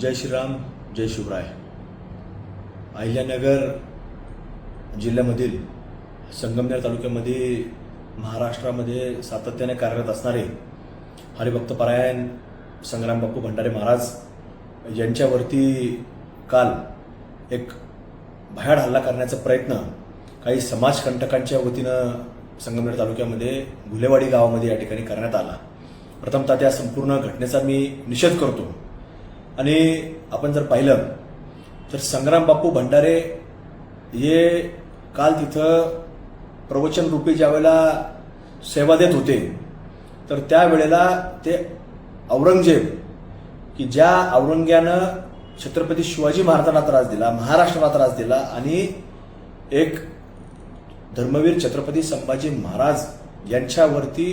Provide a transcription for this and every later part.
जय श्रीराम जय शिवराय. अहिल्यानगर जिल्ह्यामधील संगमनेर तालुक्यामध्ये महाराष्ट्रामध्ये सातत्याने कार्यरत असणारे हरिभक्तपरायण संग्राम बाप्पू भंडारे महाराज यांच्यावरती काल एक भयाड हल्ला करण्याचा प्रयत्न काही समाजकंटकांच्या वतीनं संगमनेर तालुक्यामध्ये गुलेवाडी गावामध्ये या ठिकाणी करण्यात आला. प्रथमतः त्या संपूर्ण घटनेचा मी निषेध करतो. आणि आपण जर पाहिलं तर संग्राम बापू भंडारे हे काल तिथं प्रवचन रूपी ज्यावेळेला सेवा देत होते तर त्यावेळेला ते औरंगजेब की ज्या औरंग्यानं छत्रपती शिवाजी महाराजांना त्रास दिला महाराष्ट्राला त्रास दिला आणि एक धर्मवीर छत्रपती संभाजी महाराज यांच्यावरती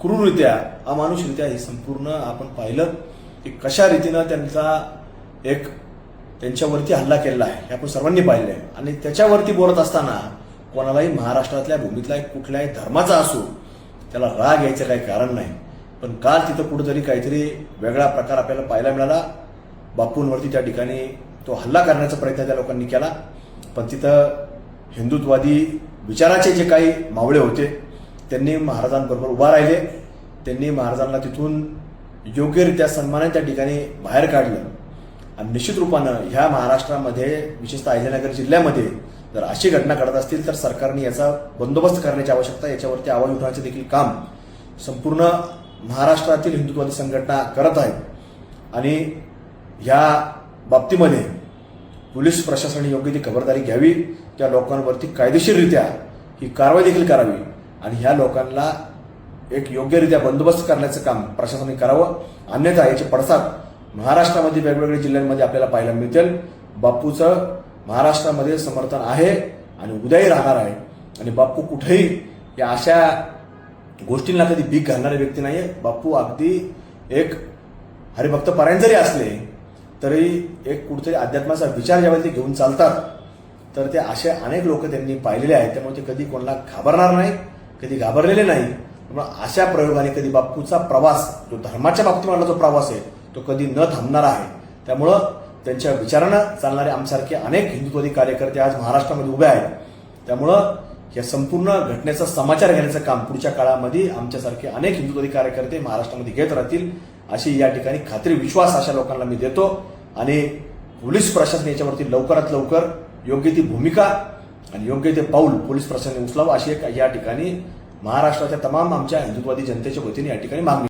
क्रूररित्या अमानुषरित्या हे संपूर्ण आपण पाहिलं. की कशा रीतीनं त्यांचा एक त्यांच्यावरती हल्ला केलेला आहे हे आपण सर्वांनी पाहिलं आहे आणि त्याच्यावरती बोलत असताना कोणालाही महाराष्ट्रातल्या भूमीतला एक कुठल्याही धर्माचा असो त्याला राग यायचं काही कारण नाही. पण काल तिथं कुठंतरी काहीतरी वेगळा प्रकार आपल्याला पाहायला मिळाला. बापूंवरती त्या ठिकाणी तो हल्ला करण्याचा प्रयत्न त्या लोकांनी केला. पण तिथं हिंदुत्वादी विचाराचे जे काही मावळे होते त्यांनी महाराजांबरोबर उभा राहिले. त्यांनी महाराजांना तिथून योग्यरित्या सन्मानाने त्या ठिकाणी बाहेर काढलं. आणि निश्चित रूपानं ह्या महाराष्ट्रामध्ये विशेषतः अहिल्यानगर जिल्ह्यामध्ये जर अशी घटना घडत असतील तर सरकारने याचा बंदोबस्त करण्याची आवश्यकता याच्यावरती आवाज उठवण्याचे देखील काम संपूर्ण महाराष्ट्रातील हिंदुत्ववादी संघटना करत आहेत आणि ह्या बाबतीमध्ये पोलीस प्रशासनाने योग्य ती खबरदारी घ्यावी. त्या लोकांवरती कायदेशीररित्या ही कारवाई देखील करावी. आणि ह्या लोकांना एक योग्यरित्या बंदोबस्त करण्याचं काम प्रशासनाने करावं. अन्यथा याचे पडसाद महाराष्ट्रामध्ये वेगवेगळ्या जिल्ह्यांमध्ये आपल्याला पाहायला मिळतील. बापूचं महाराष्ट्रामध्ये समर्थन आहे आणि उद्याही राहणार आहे. आणि बापू कुठेही या अशा गोष्टींना कधी भीक घालणारे व्यक्ती नाही आहे बापू अगदी एक हरिभक्त परायण जरी असले तरी एक कुठेतरी अध्यात्माचा विचार ज्यावेळी ते घेऊन चालतात तर ते असे अनेक लोक त्यांनी पाहिलेले आहेत. त्यामुळे ते कधी कोणाला घाबरणार नाही कधी घाबरलेले नाही त्यामुळे अशा प्रयोगाने कधी बापूचा प्रवास जो धर्माच्या बाबतीमधला जो प्रवास आहे तो कधी न थांबणार आहे. त्यामुळं त्यांच्या विचारानं चालणारे आमसारखे अनेक हिंदुत्वादी कार्यकर्ते आज महाराष्ट्रामध्ये उभे आहेत. त्यामुळं या संपूर्ण घटनेचा समाचार घेण्याचं काम पुढच्या काळामध्ये आमच्यासारखे अनेक हिंदुत्वादी कार्यकर्ते महाराष्ट्रामध्ये घेत राहतील अशी या ठिकाणी खात्री विश्वास अशा लोकांना मी देतो. आणि पोलीस प्रशासन याच्यावरती लवकरात लवकर योग्य ती भूमिका आणि योग्य ते पाऊल पोलीस प्रशासनाने उचलावं अशी एक या ठिकाणी महाराष्ट्राच्या तमाम आमच्या हिंदुत्ववादी जनतेच्या वतीने या ठिकाणी मागणी